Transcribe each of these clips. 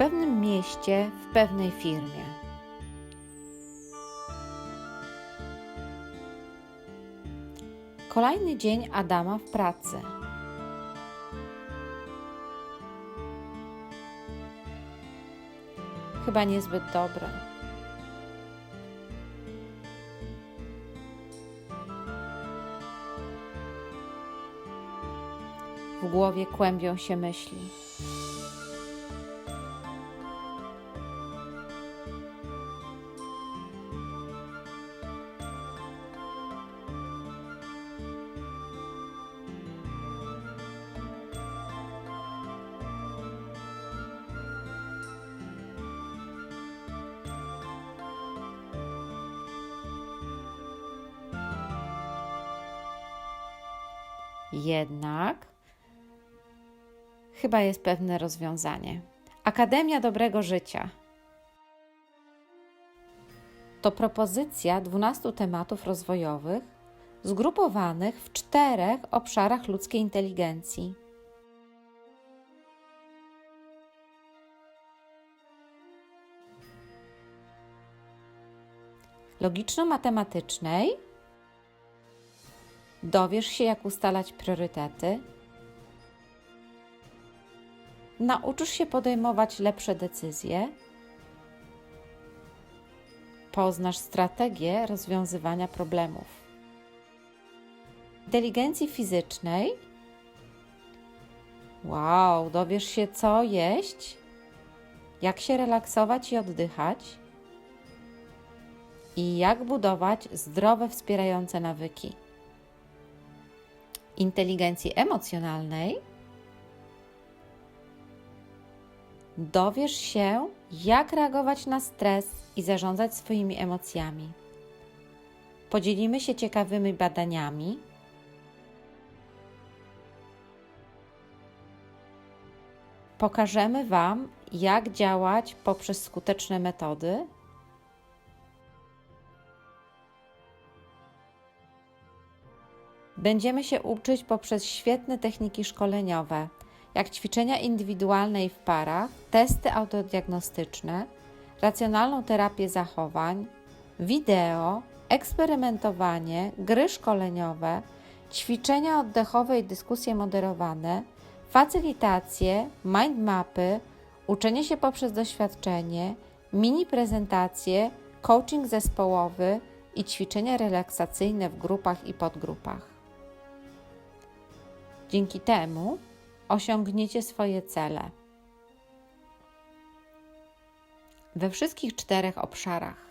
pewnym mieście, w pewnej firmie. Kolejny dzień Adama w pracy. Chyba niezbyt dobre. W głowie kłębią się myśli. Jednak chyba jest pewne rozwiązanie. Akademia Dobrego Życia. To propozycja 12 tematów rozwojowych zgrupowanych w czterech obszarach ludzkiej inteligencji. Logiczno-matematycznej dowiesz się, jak ustalać priorytety, nauczysz się podejmować lepsze decyzje, poznasz strategię rozwiązywania problemów. Inteligencji fizycznej. Wow, dowiesz się, co jeść, jak się relaksować i oddychać. I jak budować zdrowe, wspierające nawyki inteligencji emocjonalnej dowiesz się, jak reagować na stres i zarządzać swoimi emocjami. Podzielimy się ciekawymi badaniami. Pokażemy Wam, jak działać poprzez skuteczne metody Będziemy się uczyć poprzez świetne techniki szkoleniowe, jak ćwiczenia indywidualne i w parach, testy autodiagnostyczne, racjonalną terapię zachowań, wideo, eksperymentowanie, gry szkoleniowe, ćwiczenia oddechowe i dyskusje moderowane, facylitacje, mind mapy, uczenie się poprzez doświadczenie, mini prezentacje, coaching zespołowy i ćwiczenia relaksacyjne w grupach i podgrupach. Dzięki temu osiągniecie swoje cele we wszystkich czterech obszarach.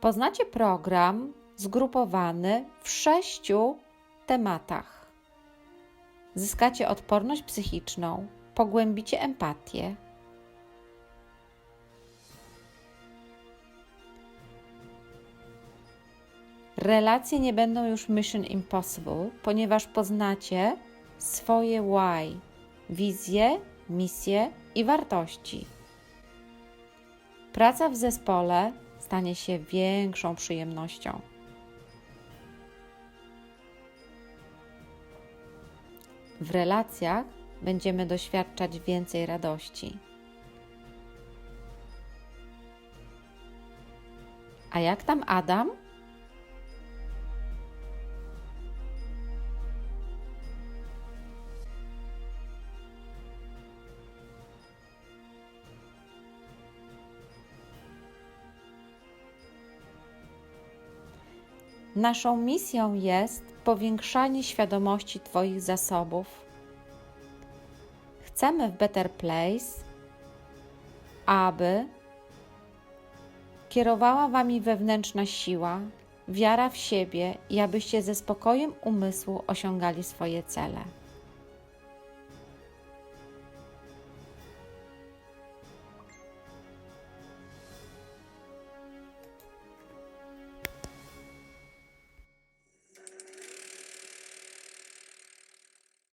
Poznacie program zgrupowany w sześciu tematach. Zyskacie odporność psychiczną, pogłębicie empatię, Relacje nie będą już mission impossible, ponieważ poznacie swoje why, wizje, misje i wartości. Praca w zespole stanie się większą przyjemnością. W relacjach będziemy doświadczać więcej radości. A jak tam Adam? Naszą misją jest powiększanie świadomości Twoich zasobów. Chcemy w Better Place, aby kierowała Wami wewnętrzna siła, wiara w siebie i abyście ze spokojem umysłu osiągali swoje cele.